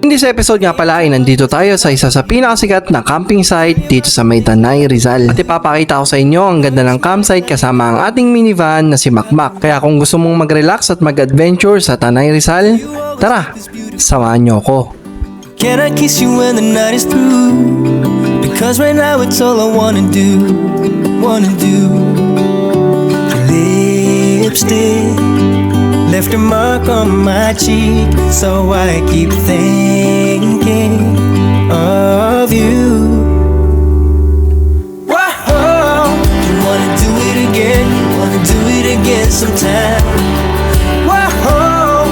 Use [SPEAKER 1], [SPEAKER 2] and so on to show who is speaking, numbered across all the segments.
[SPEAKER 1] In this episode nga pala ay nandito tayo sa isa sa pinakasikat na camping site dito sa Maytanay, Rizal. At ipapakita ko sa inyo ang ganda ng campsite kasama ang ating minivan na si Makmak. Kaya kung gusto mong mag-relax at mag-adventure sa Tanay Rizal, tara, samahan nyo ko.
[SPEAKER 2] Can I kiss you when the night is through? Because right now it's all I wanna do, wanna do. Lipstick left a mark on my cheek, so I keep thinking of you. Whoa, you wanna do it again? You wanna do it again sometime? Whoa,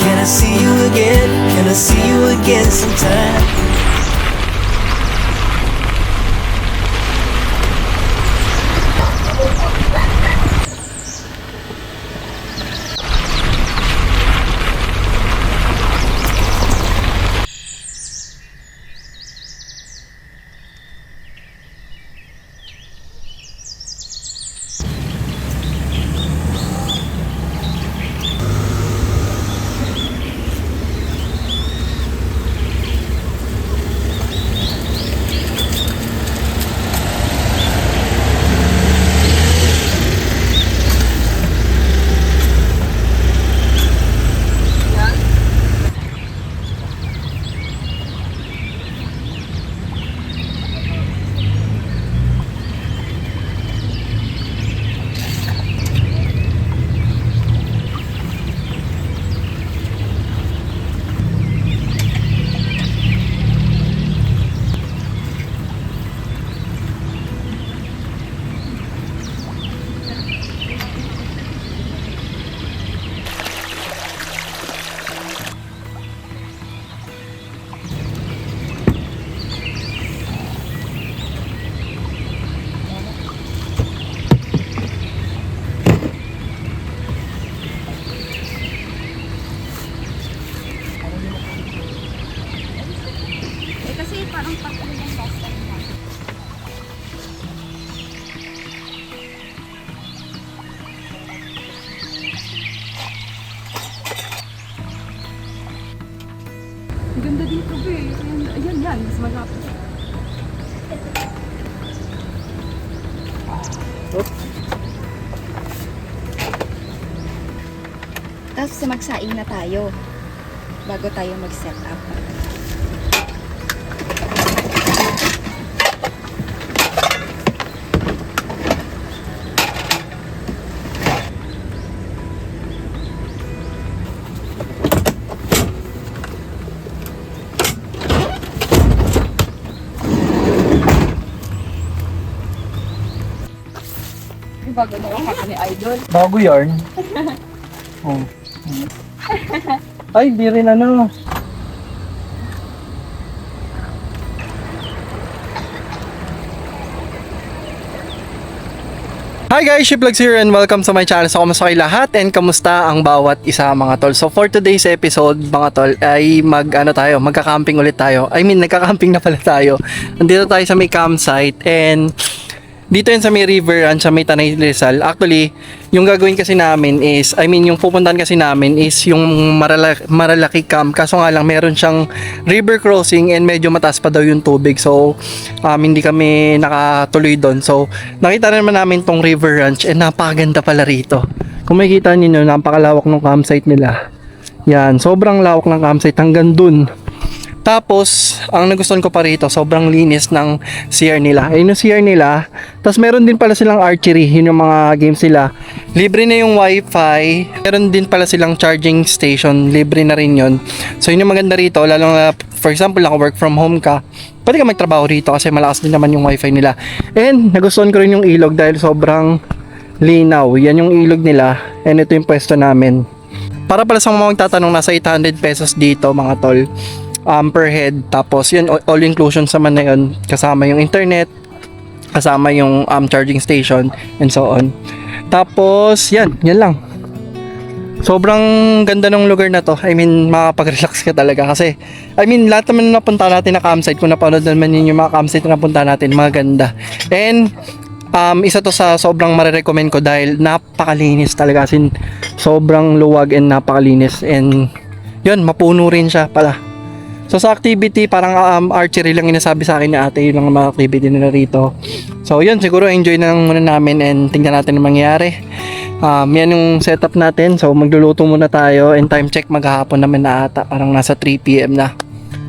[SPEAKER 2] can I see you again? Can I see you again sometime?
[SPEAKER 3] Tapos magsaing na tayo bago tayo mag-set up. Bago na kaka ni Idol.
[SPEAKER 1] Bago yarn. oh. Ay, di rin ano. Hi guys, Shiplogs here and welcome sa my channel. So, kamusta kayo lahat and kamusta ang bawat isa mga tol. So, for today's episode mga tol ay mag ano tayo, magka-camping ulit tayo. I mean, nagka-camping na pala tayo. Nandito tayo sa may campsite and dito yun sa may river and sa may Tanay Rizal. Actually, yung gagawin kasi namin is, I mean, yung pupuntahan kasi namin is yung marala- maralaki camp. Kaso nga lang, meron siyang river crossing and medyo mataas pa daw yung tubig. So, um, hindi kami nakatuloy doon. So, nakita naman namin tong river ranch and napakaganda pala rito. Kung makikita niyo napakalawak ng campsite nila. Yan, sobrang lawak ng campsite hanggang dun. Tapos, ang nagustuhan ko pa rito, sobrang linis ng CR nila. Ayun yung CR nila. Tapos meron din pala silang archery, yun yung mga games nila. Libre na yung wifi. Meron din pala silang charging station, libre na rin yun. So yun yung maganda rito, lalo na, for example, naka work from home ka, pwede ka magtrabaho rito kasi malakas din naman yung wifi nila. And nagustuhan ko rin yung ilog dahil sobrang linaw. Yan yung ilog nila. And ito yung pwesto namin. Para pala sa mga magtatanong, nasa 800 pesos dito mga tol um, per head. Tapos yun, all- inclusion sa man na yun. Kasama yung internet, kasama yung um, charging station, and so on. Tapos, yan, yan lang. Sobrang ganda ng lugar na to. I mean, makapag-relax ka talaga kasi I mean, lahat naman na napunta natin na campsite, kung napanood naman ninyo mga campsite na napunta natin, mga ganda. And um, isa to sa sobrang marirecommend ko dahil napakalinis talaga. As in, sobrang luwag and napakalinis. And yun, mapuno rin siya pala. So sa activity, parang um, archery lang inasabi sa akin ni ate, yun lang ang mga activity nila rito. So yun, siguro enjoy na lang muna namin and tingnan natin ang mangyayari. Um, yan yung setup natin. So magluluto muna tayo and time check maghahapon naman na ata. Parang nasa 3pm na.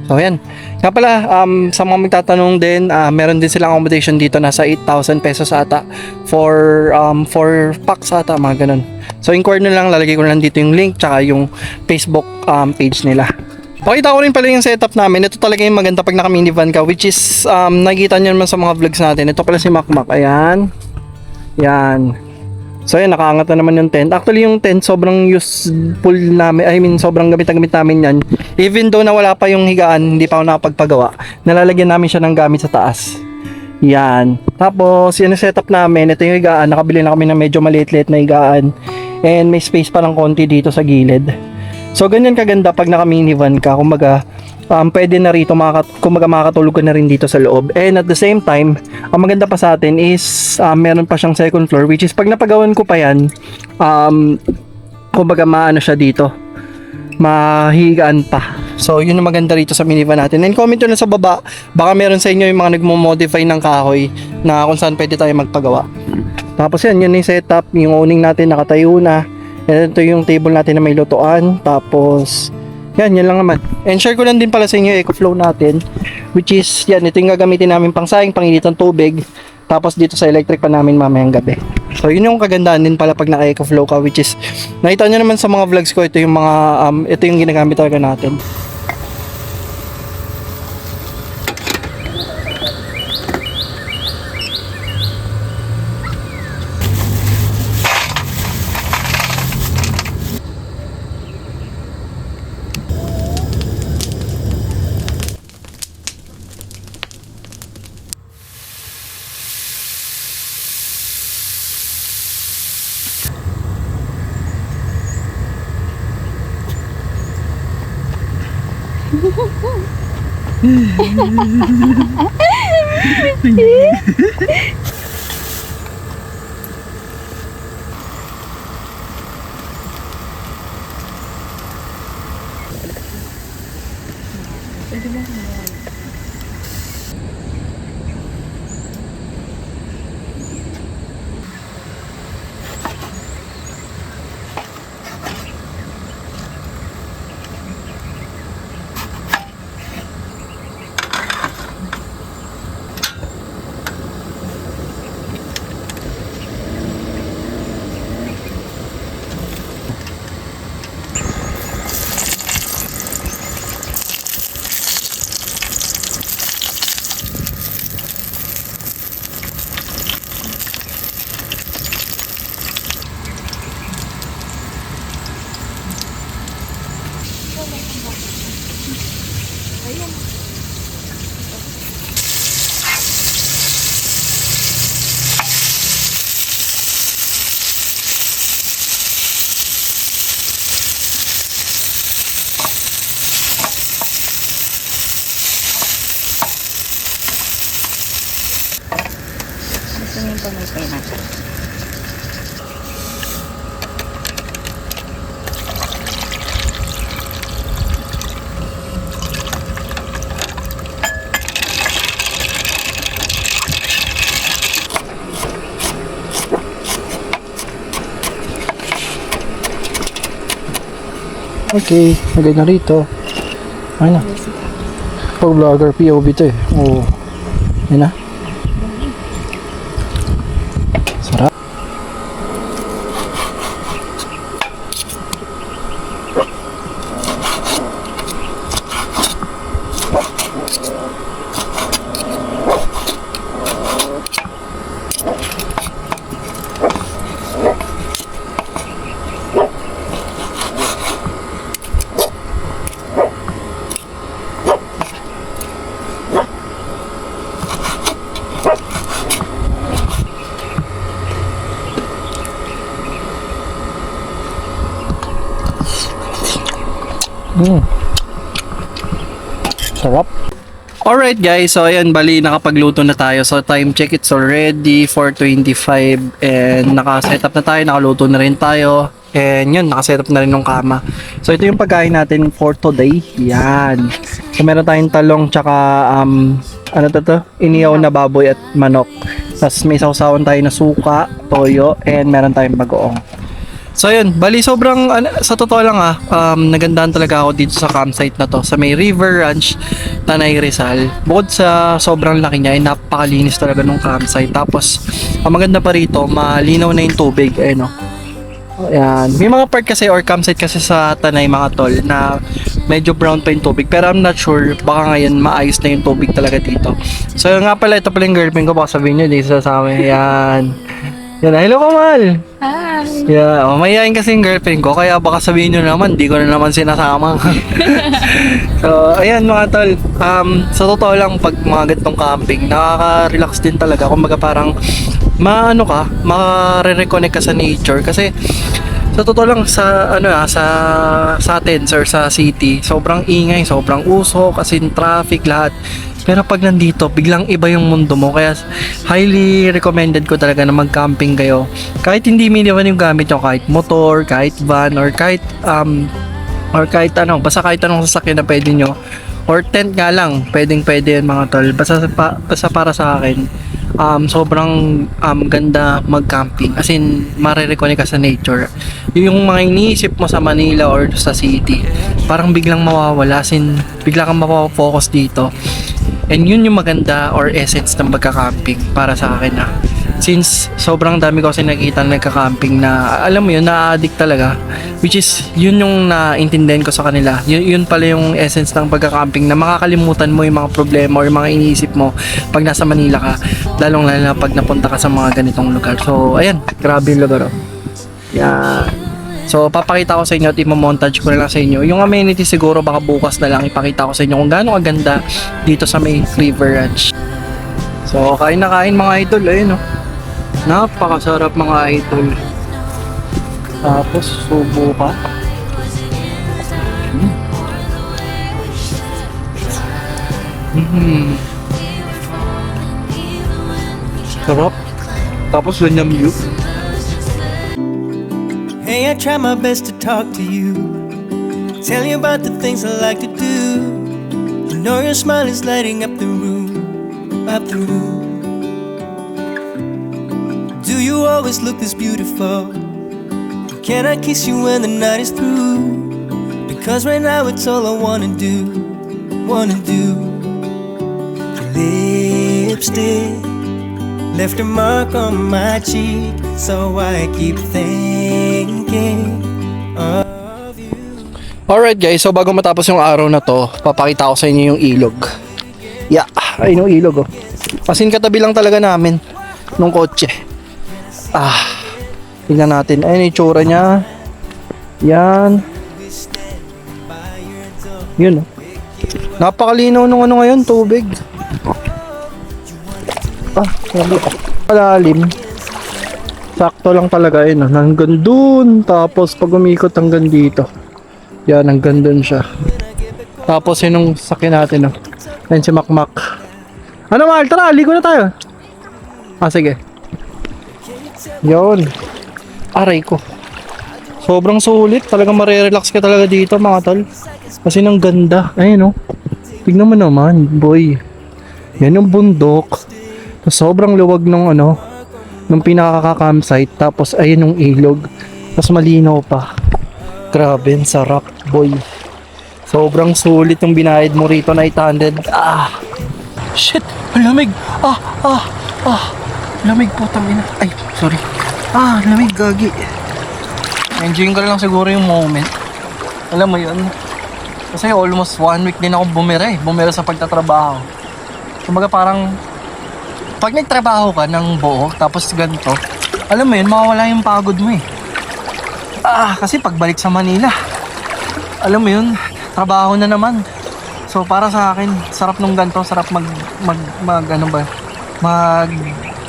[SPEAKER 1] So yan. Nga pala, um, sa mga magtatanong din, ah, meron din silang accommodation dito. Nasa 8,000 pesos ata for um, for packs ata, mga ganun. So inquire na lang, lalagay ko na lang dito yung link tsaka yung Facebook um, page nila. Pakita ko rin pala yung setup namin. Ito talaga yung maganda pag naka-minivan ka which is um, nakikita nyo naman sa mga vlogs natin. Ito pala si Makmak. Ayan. Yan. So ayan, nakaangat na naman yung tent. Actually yung tent sobrang useful namin. I mean, sobrang gamit na gamit namin yan. Even though na wala pa yung higaan, hindi pa ako nakapagpagawa. Nalalagyan namin siya ng gamit sa taas. Yan. Tapos, yan ang setup namin. Ito yung higaan. Nakabili na kami ng medyo maliit-liit na higaan. And may space pa lang konti dito sa gilid. So, ganyan kaganda pag naka-minivan ka. Kumbaga, um, pwede na rito, makakat kumbaga makakatulog ka na rin dito sa loob. And at the same time, ang maganda pa sa atin is, um, meron pa siyang second floor, which is pag napagawan ko pa yan, um, kumbaga maano siya dito, mahigaan pa. So, yun ang maganda rito sa minivan natin. And comment na sa baba, baka meron sa inyo yung mga nagmo-modify ng kahoy na kung saan pwede tayo magpagawa. Tapos yan, yun yung setup, yung owning natin nakatayo na. Ito yung table natin na may lutuan. Tapos, yan, yan lang naman. And share ko lang din pala sa inyo yung EcoFlow natin. Which is, yan, ito yung gagamitin namin pang saing, pang init ng tubig. Tapos dito sa electric pa namin mamayang gabi. So yun yung kagandaan din pala pag naka-EcoFlow ka which is nakita nyo naman sa mga vlogs ko ito yung mga um, ito yung ginagamit talaga natin.
[SPEAKER 3] Gusto niyo pa may pineapple.
[SPEAKER 1] Okay, lagay na rito. Ayun na. Pag vlogger POV to eh. Oo. Ayun na. Sarap. Mm. Sarap. Alright guys, so ayan, bali nakapagluto na tayo. So time check, it's already 4.25 and nakasetup na tayo, nakaluto na rin tayo. And yun, nakasetup na rin ng kama. So ito yung pagkain natin for today. Yan. So, meron tayong talong tsaka um, ano to to? Iniyaw na baboy at manok. Tapos may sausawan tayo na suka, toyo, and meron tayong bagoong. So yun, bali sobrang, ano, sa totoo lang ah, um, nagandahan talaga ako dito sa campsite na to, sa may River Ranch, Tanay Rizal. Bukod sa sobrang laki niya, ay napakalinis talaga nung campsite. Tapos, ang maganda pa rito, malinaw na yung tubig, ayun oh. Ayan. May mga part kasi or campsite kasi sa Tanay mga tol na medyo brown pa yung tubig. Pero I'm not sure, baka ngayon maayos na yung tubig talaga dito. So nga pala, ito pala yung girlfriend ko. Baka sabihin nyo, dito sa amin. Ayan. Yan, hello Kamal!
[SPEAKER 3] Hi!
[SPEAKER 1] Yeah, oh, mayayain kasi yung girlfriend ko, kaya baka sabihin nyo naman, di ko na naman sinasama. so, ayan mga tol, um, sa totoo lang, pag mga ganitong camping, nakaka-relax din talaga. Kumbaga parang, maano ka, makare-reconnect ka sa nature. Kasi, sa totoo lang, sa, ano ah, sa, sa atin, or sa city, sobrang ingay, sobrang usok, as in traffic, lahat. Pero pag nandito, biglang iba yung mundo mo. Kaya highly recommended ko talaga na mag-camping kayo. Kahit hindi minivan yung gamit nyo, kahit motor, kahit van, or kahit um, or kahit ano, basta kahit anong sasakyan na pwede nyo. Or tent nga lang, pwedeng pwede yan mga tol. Basta, pa, basta para sa akin, um, sobrang um, ganda mag-camping. As in, marireconnect ka sa nature. Yung mga iniisip mo sa Manila or sa city, parang biglang mawawala. As in, bigla kang mapapofocus dito. And yun yung maganda or essence ng pagka-camping para sa akin ah. Since sobrang dami ko kasi nakikita na nagka-camping na alam mo yun, na-addict talaga. Which is, yun yung naintindihan ko sa kanila. Yun, yun pala yung essence ng pagka-camping na makakalimutan mo yung mga problema or mga iniisip mo pag nasa Manila ka. Lalong lalo na pag napunta ka sa mga ganitong lugar. So, ayan, grabe yung lugar oh. Yan. So, papakita ko sa inyo at imomontage ko na lang sa inyo. Yung amenity siguro baka bukas na lang ipakita ko sa inyo kung gaano kaganda dito sa may River Ranch. So, kain na kain mga idol. Ayun oh. Napakasarap mga idol. Tapos, subo pa. Mm. Mm. Sarap. Tapos, ganyan view.
[SPEAKER 2] Hey, I try my best to talk to you. Tell you about the things I like to do. You know your smile is lighting up the room, up the room. Always look this beautiful? Can I kiss you when the night is through? Because right now it's all I wanna do, wanna do. Your lipstick left a mark on my cheek, so I keep thinking of you.
[SPEAKER 1] Alright guys, so bago matapos yung araw na to, papakita ko sa inyo yung ilog. Yeah, ayun yung ilog oh. As in katabi lang talaga namin nung kotse. Ah, tingnan natin. Ayun yung itsura niya. Yan. Yun. Napakalinaw nung ano ngayon, tubig. Ah, sabi. Malalim. Sakto lang talaga yun. Oh. Hanggang dun. Tapos pag umikot hanggang dito. Yan, hanggang dun siya. Tapos yun yung sakin natin. Oh. Yan si Makmak. Ano mahal? Tara, na tayo. Ah, sige. Yun. Aray ko. Sobrang sulit. Talagang marirelax ka talaga dito mga tol. Kasi nang ganda. Ayun oh. Tignan mo naman, boy. Yan yung bundok. Sobrang luwag nung ano, nung pinaka-campsite. Tapos ayun yung ilog. Tapos malinaw pa. Grabe, sarap, boy. Sobrang sulit yung binayad mo rito na 800. Ah! Shit! Ang lamig! Ah! Ah! Ah! Lamig po, ina. Ay, sorry. Ah, lamig, gagi. Enjoying ko lang siguro yung moment. Alam mo yun? Kasi almost one week din ako bumira eh. Bumira sa pagtatrabaho. Kumbaga parang pag nagtrabaho ka ng buo, tapos ganito, alam mo yun, mawawala yung pagod mo eh. Ah, kasi pagbalik sa Manila, alam mo yun, trabaho na naman. So para sa akin, sarap nung ganito, sarap mag mag mag ano ba, mag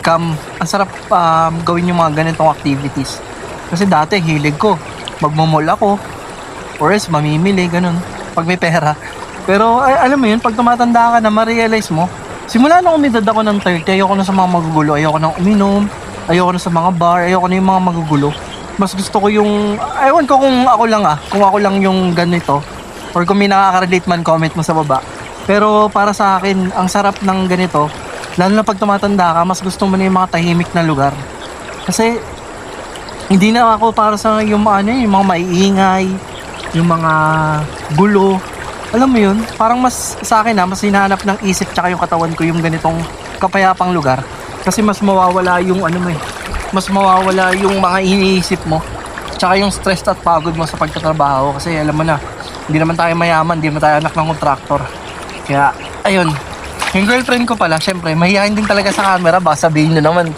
[SPEAKER 1] cam, ang sarap um, gawin yung mga ganitong activities. Kasi dati hilig ko, magmamall ako, or else mamimili, ganun, pag may pera. Pero ay, alam mo yun, pag tumatanda ka na, ma-realize mo, simula nung umidad ako ng 30, ayoko na sa mga magugulo, ayoko na uminom, ayoko na sa mga bar, ayoko na yung mga magugulo. Mas gusto ko yung, ewan ko kung ako lang ah, kung ako lang yung ganito, or kung may nakaka-relate man, comment mo sa baba. Pero para sa akin, ang sarap ng ganito, lalo na pag tumatanda ka, mas gusto mo na yung mga tahimik na lugar. Kasi, hindi na ako para sa yung ano, yung mga maiingay, yung mga gulo. Alam mo yun, parang mas sa akin ha, mas hinahanap ng isip tsaka yung katawan ko yung ganitong kapayapang lugar. Kasi mas mawawala yung ano mo eh, mas mawawala yung mga iniisip mo. Tsaka yung stress at pagod mo sa pagtatrabaho. Kasi alam mo na, hindi naman tayo mayaman, hindi naman tayo anak ng kontraktor. Kaya, ayun. Yung girlfriend ko pala, syempre, mahihayin din talaga sa camera. Baka sabihin nyo naman,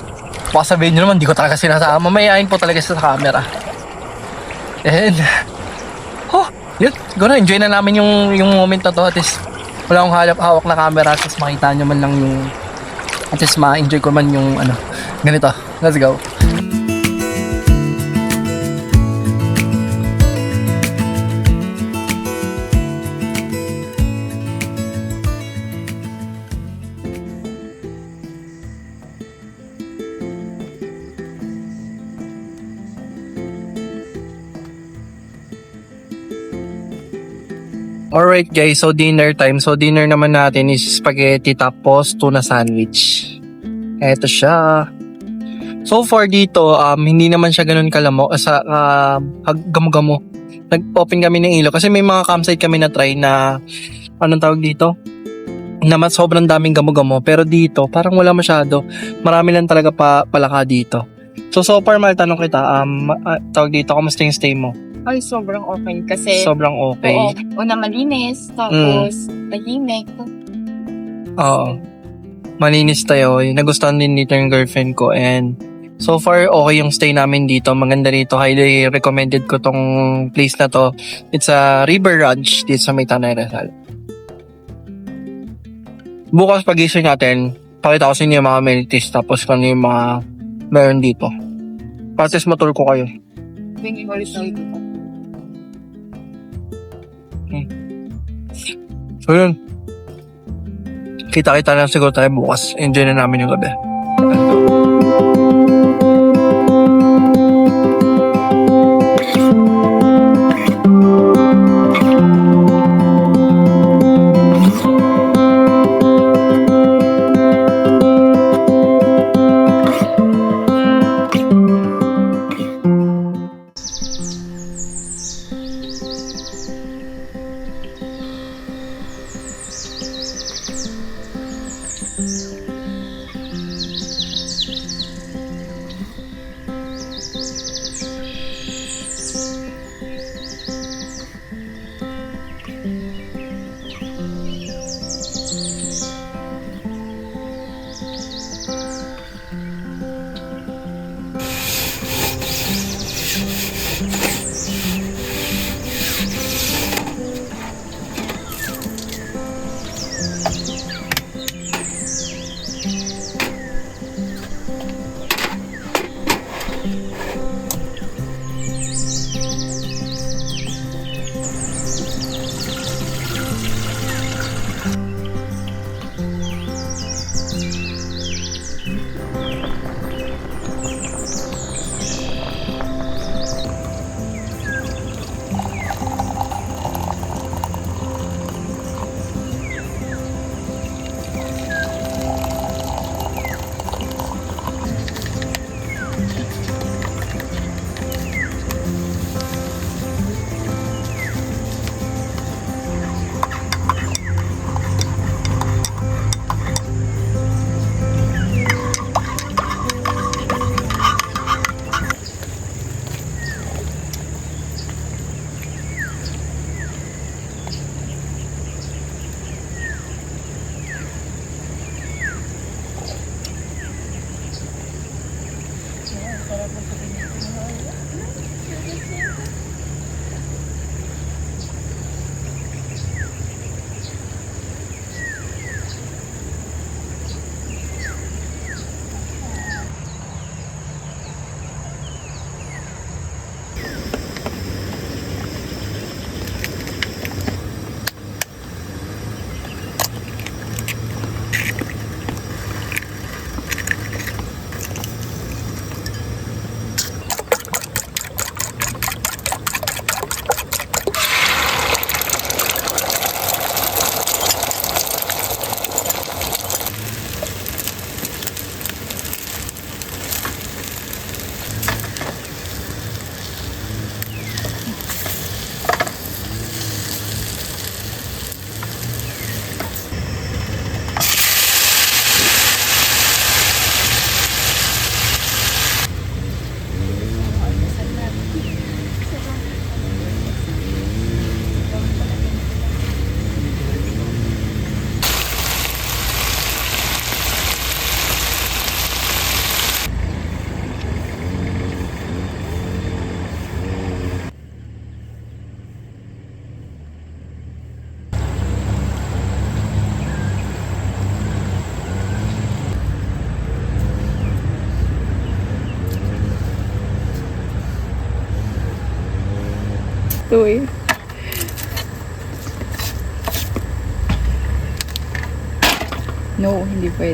[SPEAKER 1] baka sabihin nyo naman, di ko talaga sinasama. Mahihayin po talaga sa camera. And, oh, yun. Siguro, enjoy na namin yung, yung moment na to. At least, wala akong halap hawak na camera. At least makita nyo man lang yung, at least ma-enjoy ko man yung, ano, ganito. Let's go. Alright guys, so dinner time. So dinner naman natin is spaghetti tapos tuna sandwich. Eto siya. So far dito, um, hindi naman siya ganun kalamo, sa uh, gamo-gamo. Nag-open kami ng ilo kasi may mga campsite kami na try na anong tawag dito? Na mas sobrang daming gamo-gamo. Pero dito, parang wala masyado. Marami lang talaga pa palaka dito. So so far, mal tanong kita, um, ah, tawag dito, kamusta yung stay mo?
[SPEAKER 4] Ay, sobrang okay. Kasi,
[SPEAKER 1] Sobrang okay.
[SPEAKER 4] oo, una malinis, tapos tahimik.
[SPEAKER 1] Oo. Malinis tayo. Nagustuhan din dito yung girlfriend ko and so far okay yung stay namin dito. Maganda dito. Highly recommended ko tong place na to. It's a River Ranch dito sa may Tanay Rizal. Bukas pag-gising natin, pakita ko sa inyo yung mga amenities tapos kung ano yung mga meron dito. Patis motor ko kayo.
[SPEAKER 4] Tingin ulit
[SPEAKER 1] So yun. Kita-kita lang siguro tayo bukas. Enjoy na namin yung gabi.
[SPEAKER 4] to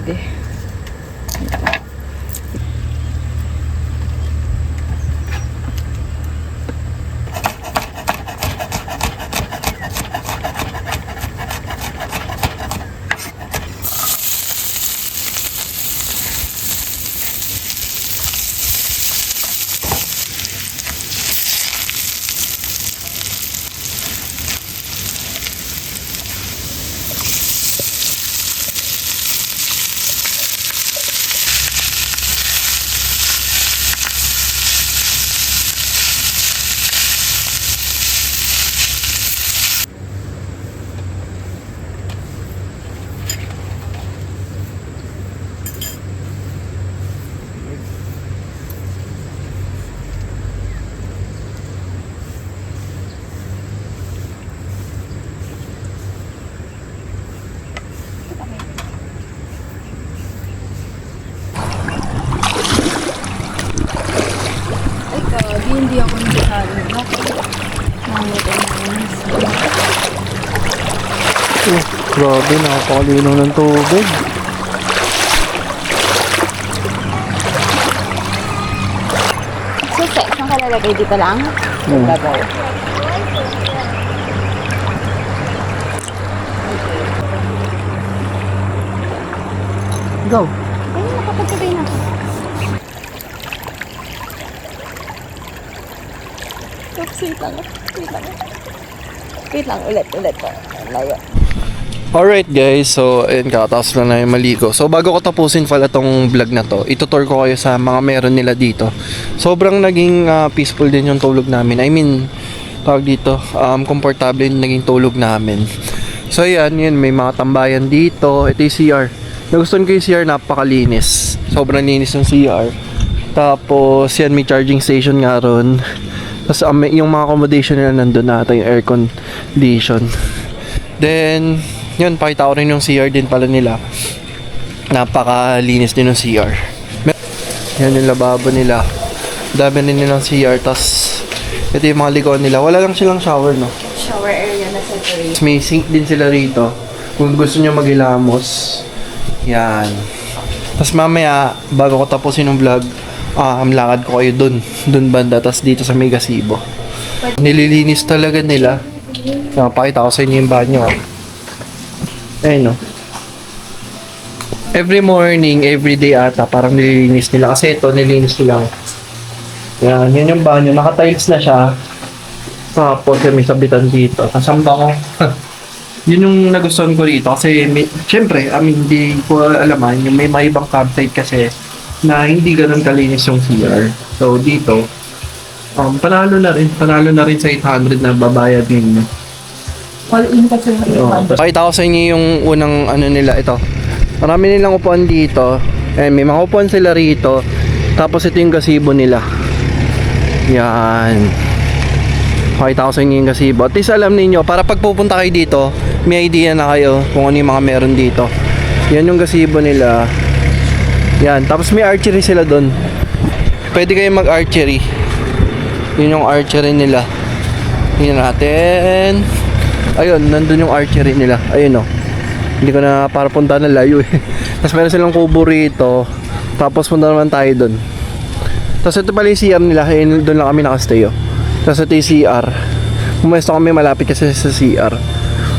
[SPEAKER 4] No, hindi pwede. Ay, grabe, hindi ako nagsasabi. Naku. Nangyay
[SPEAKER 1] Oh, grabe, napakalinaw ng tubig.
[SPEAKER 4] So, sex, ang kalalagay dito lang?
[SPEAKER 1] Hmm.
[SPEAKER 4] Babaw.
[SPEAKER 1] Go.
[SPEAKER 4] Ay, nakapagkabay na. Oops, wait lang. Wait lang. Wait lang, ulit, ulit. Layo.
[SPEAKER 1] Alright guys, so ayun kakatapos na yung maligo. So bago ko tapusin pala tong vlog na to, itutur ko kayo sa mga meron nila dito. Sobrang naging ah, peaceful din yung tulog namin. I mean, tawag dito, um, komportable yung naging tulog namin. So yan, yun, may mga tambayan dito. Ito yung CR. Nagustuhan ko yung CR, napakalinis. Sobrang linis ng CR. Tapos yan, may charging station nga ron. Tapos um, yung mga accommodation nila nandun na ata yung air condition. Then, yun, pakita ko rin yung CR din pala nila. Napakalinis din ng CR. Yan yung lababo nila. Dami din nilang CR. Tapos, ito yung mga ligawan nila. Wala lang silang shower, no?
[SPEAKER 4] Shower area na separate.
[SPEAKER 1] Tapos may sink din sila rito. Kung gusto nyo maghilamos. Yan. Tapos mamaya, bago ko tapusin yung vlog, ah, lakad ko kayo dun. Dun banda. Tapos dito sa may gazebo. Nililinis talaga nila. Uh, pakita ko sa inyo yung banyo. Ayun no. Every morning, every day ata, parang nililinis nila. Kasi ito, nililinis nila. Yan, yun yung banyo. Naka-tiles na siya. Tapos yan, may sabitan dito. Kasamba ko. yun yung nagustuhan ko rito. Kasi, may, syempre, I mean, hindi ko alaman, yung may mga ibang campsite kasi na hindi ganun kalinis yung CR. So, dito, um, panalo na rin. Panalo na rin sa 800 na babayad ninyo.
[SPEAKER 4] All-in kasi
[SPEAKER 1] Oh, Pakita ko sa inyo yung unang ano nila ito. Marami nilang upuan dito. Eh, may mga upuan sila rito. Tapos ito yung gazebo nila. Yan. Pakita ko sa inyo yung gazebo. At least alam ninyo, para pag pupunta kayo dito, may idea na kayo kung ano yung mga meron dito. Yan yung gazebo nila. Yan. Tapos may archery sila doon. Pwede kayo mag-archery. Yun yung archery nila. Tingnan natin. Ayun, nandun yung archery nila. Ayun oh. Hindi ko na para punta na layo eh. Tapos meron silang kubo rito. Tapos punta naman tayo dun. Tapos ito pala yung CR nila. Ayun, doon lang kami nakastay oh. Tapos ito yung CR. Pumesto kami malapit kasi sa CR.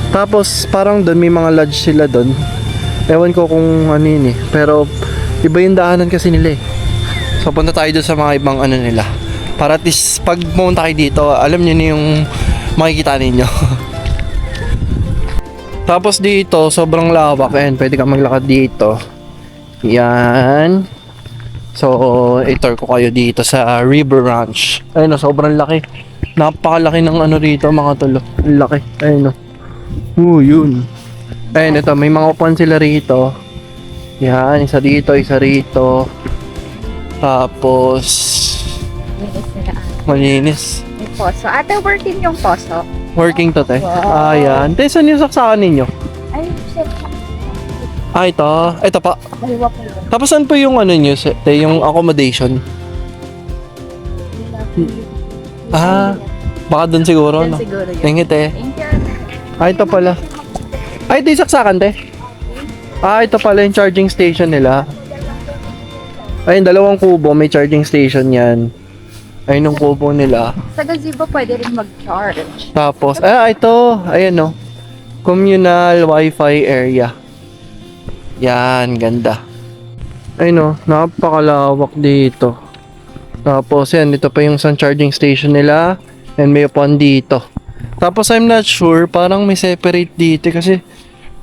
[SPEAKER 1] Tapos parang doon may mga lodge sila doon. Ewan ko kung ano yun eh. Pero iba yung daanan kasi nila eh. So punta tayo doon sa mga ibang ano nila. Para at least pag pumunta kayo dito, alam niyo na yung makikita ninyo. Tapos dito, sobrang lawak. Ayan, pwede ka maglakad dito. Yan. So, itor ko kayo dito sa River Ranch. Ayun, oh, sobrang laki. Napakalaki ng ano rito, mga tulo. Ang laki. Ayun, oh. Oo, yun. Ayun, ito, may mga upuan sila rito. Yan, isa dito, isa rito. Tapos,
[SPEAKER 4] Linis nila.
[SPEAKER 1] malinis.
[SPEAKER 4] May poso. Ate, working yung poso.
[SPEAKER 1] Working to, te.
[SPEAKER 4] Wow.
[SPEAKER 1] Ayan. Te, saan yung saksakan ninyo?
[SPEAKER 4] Ay, shit.
[SPEAKER 1] Ah, ito. Ito pa.
[SPEAKER 4] Dalawa po yun.
[SPEAKER 1] Tapos saan po yung ano nyo, te, yung accommodation? Ah, Baka doon siguro, no?
[SPEAKER 4] siguro yun.
[SPEAKER 1] Te.
[SPEAKER 4] Thank you.
[SPEAKER 1] Ah, ito pala. Ay, ito yung saksakan, te. Ah, ito pala yung charging station nila. Ayun, dalawang kubo. May charging station yan. Ayun yung kubo nila.
[SPEAKER 4] Sa gazebo pwede rin mag-charge.
[SPEAKER 1] Tapos, ah, ito. Ayan, no. Communal Wi-Fi area. Yan, ganda. Ayun, no. Napakalawak dito. Tapos, yan. Ito pa yung isang charging station nila. And may upuan dito. Tapos, I'm not sure. Parang may separate dito kasi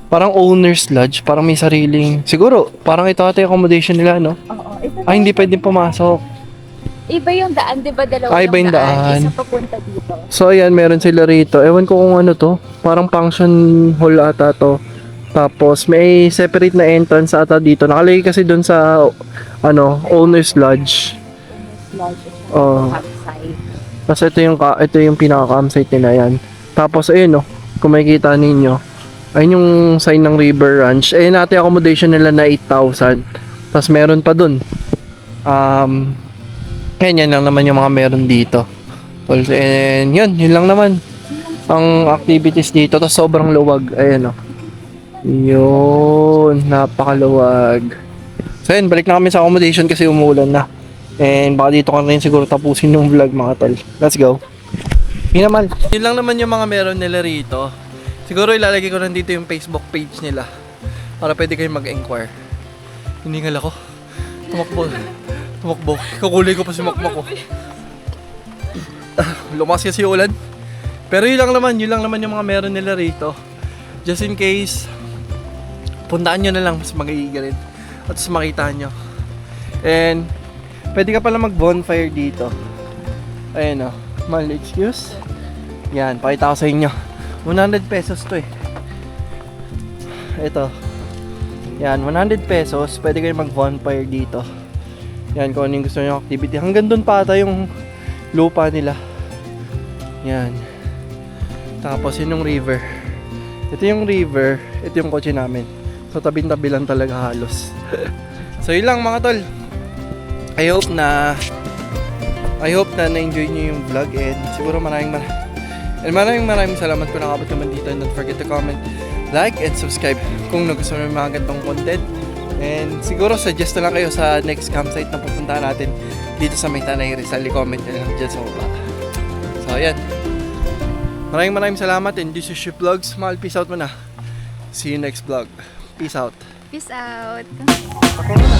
[SPEAKER 1] parang owner's lodge. Parang may sariling... Siguro, parang ito ata yung accommodation nila, no?
[SPEAKER 4] Oo. Iba,
[SPEAKER 1] Ah, hindi pwedeng pumasok.
[SPEAKER 4] Iba yung daan, di ba? Dalawa
[SPEAKER 1] Ah, iba yung daan.
[SPEAKER 4] Isa papunta dito.
[SPEAKER 1] So ayan, meron sila rito. Ewan ko kung ano to. Parang function hall ata to. Tapos may separate na entrance ata dito. Nakalagay kasi doon sa ano, owner's lodge.
[SPEAKER 4] Lodge.
[SPEAKER 1] Oh.
[SPEAKER 4] Outside.
[SPEAKER 1] Tapos ito yung ito yung pinaka-campsite nila yan. Tapos ayun no, kung makikita ninyo, ayun yung sign ng River Ranch. Ayun natin accommodation nila na 8,000. Tapos meron pa dun. Um, yan, yan lang naman yung mga meron dito. Tol, And yun, yun lang naman. Ang activities dito. Tapos sobrang luwag. Ayan o. Yun, napakaluwag. So yun, balik na kami sa accommodation kasi umulan na. And baka dito ka rin siguro tapusin yung vlog mga tol. Let's go. Pinamal. Yun lang naman yung mga meron nila rito. Siguro ilalagay ko rin dito yung Facebook page nila. Para pwede kayong mag-enquire. Hiningal ako. Tumakbo. Tumakbo. Kukulay ko pa si Makmak ko. Ah, Lumakas kasi yung ulan. Pero yun lang naman, yun lang naman yung mga meron nila rito. Just in case, puntaan nyo na lang mas magigiga rin. At mas makita nyo. And, pwede ka pala mag-bonfire dito. Ayan o. Mal, excuse. Yan, pakita ko sa inyo. 100 pesos to eh. Ito. Yan, 100 pesos. Pwede kayo mag-bonfire dito. Yan, kung ano gusto nyo activity. Hanggang doon pa ata yung lupa nila. Yan. Tapos yun yung river. Ito yung river. Ito yung kotse namin. So tabi-tabi lang talaga halos. so yun lang mga tol. I hope na I hope na na-enjoy nyo yung vlog and siguro maraming maraming and maraming maraming salamat kung nakabot naman dito and don't forget to comment, like, and subscribe kung nagustuhan mo yung mga ganitong content. And siguro suggest na lang kayo sa next campsite na pupuntahan natin dito sa May Tanay Rizal. I-comment nyo lang dyan sa baba. So ayan. Maraming maraming salamat and this is your vlogs. Mahal, peace out muna. See you next vlog. Peace out.
[SPEAKER 3] Peace out.
[SPEAKER 2] We